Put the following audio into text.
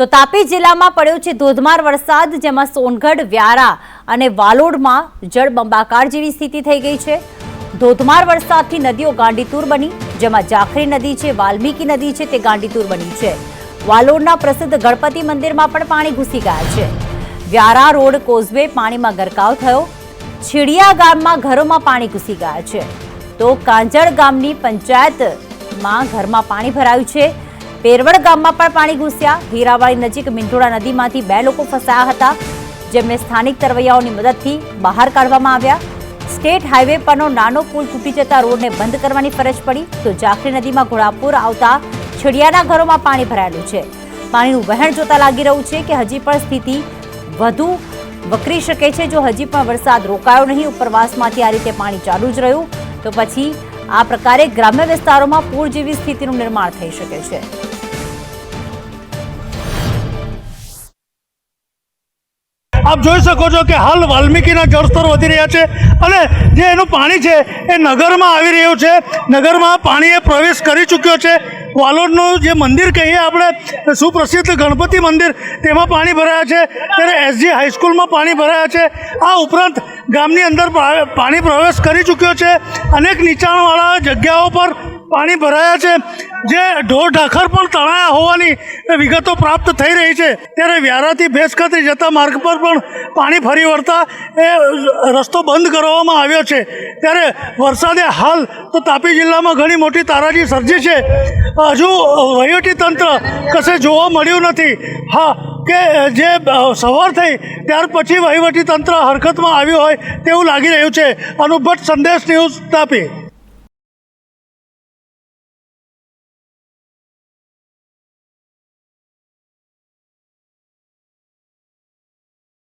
તો તાપી જિલ્લામાં પડ્યો છે ધોધમાર વરસાદ, જેમાં સોનગઢ, વ્યારા અને વાલોડમાં જળબંબાકાર જેવી સ્થિતિ થઈ ગઈ છે. ધોધમાર વરસાદથી નદીઓ ગાંડીતુર બની, જેમાં જાખરી નદી છે, વાલ્મીકી નદી છે, તે ગાંડીતુર બની છે. વાલોડના પ્રસિદ્ધ ગણપતિ મંદિરમાં પણ પાણી ઘૂસી ગયા છે. વ્યારા રોડ કોઝવે પાણીમાં ગરકાવ થયો. છીડિયા ગામમાં ઘરોમાં પાણી ઘૂસી ગયા છે. તો કાંજળ ગામની પંચાયતમાં ઘરમાં પાણી ભરાયું છે. પેરવડ ગામમાં પણ પાણી ઘૂસ્યા. હીરાવાડી નજીક મિંઢોળા નદીમાંથી બે લોકો ફસાયા હતા. જેમને સ્થાનિક તરવૈયાઓની મદદથી બહાર કાઢવામાં આવ્યા. સ્ટેટ હાઈવે પરનો નાનો પુલ તૂટી જતા રોડને બંધ કરવાની ફરજ પડી. તો જાખરી નદીમાં ઘોડાપુર આવતા છડિયાના ઘરોમાં પાણી ભરાયેલું છે. પાણીનું વહેણ જોતા લાગી રહ્યું છે કે હજી પણ સ્થિતિ વધુ વકરી શકે છે. જો હજી પણ વરસાદ રોકાયો નહીં, ઉપરવાસમાંથી આ રીતે પાણી ચાલુ જ રહ્યું. તો પછી આ પ્રકારે ગ્રામ્ય વિસ્તારોમાં પૂર જેવી સ્થિતિનું નિર્માણ થઈ શકે છે. આપ જોઈ શકો છો કે હાલ વાલ્મીકીના જળસ્તર વધી રહ્યા છે અને જે એનું પાણી છે એ નગરમાં આવી રહ્યું છે. નગરમાં પાણીએ પ્રવેશ કરી ચૂક્યો છે. વાલોડનું જે મંદિર કહીએ આપણે, સુપ્રસિદ્ધ ગણપતિ મંદિર, તેમાં પાણી ભરાયા છે. ત્યારે એસજી હાઈસ્કૂલમાં પાણી ભરાયા છે. આ ઉપરાંત ગામની અંદર પાણી પ્રવેશ કરી ચૂક્યો છે. અનેક નીચાણવાળા જગ્યાઓ પર પાણી ભરાયા છે. જે ઢોર ઢાખર પણ તણાયા હોવાની વિગતો પ્રાપ્ત થઈ રહી છે. ત્યારે વ્યારાથી ભેંસ જતા માર્ગ પર પણ પાણી ફરી વળતા એ રસ્તો બંધ કરવામાં આવ્યો છે. ત્યારે વરસાદે હાલ તો તાપી જિલ્લામાં ઘણી મોટી તારાજી સર્જી છે. હજુ વહીવટી તંત્ર કશે જોવા મળ્યું નથી. હા, કે જે સવાર થઈ ત્યાર પછી વહીવટી તંત્ર હરકતમાં આવ્યું હોય તેવું લાગી રહ્યું છે. અનુભટ સંદેશ ન્યૂઝ તાપી.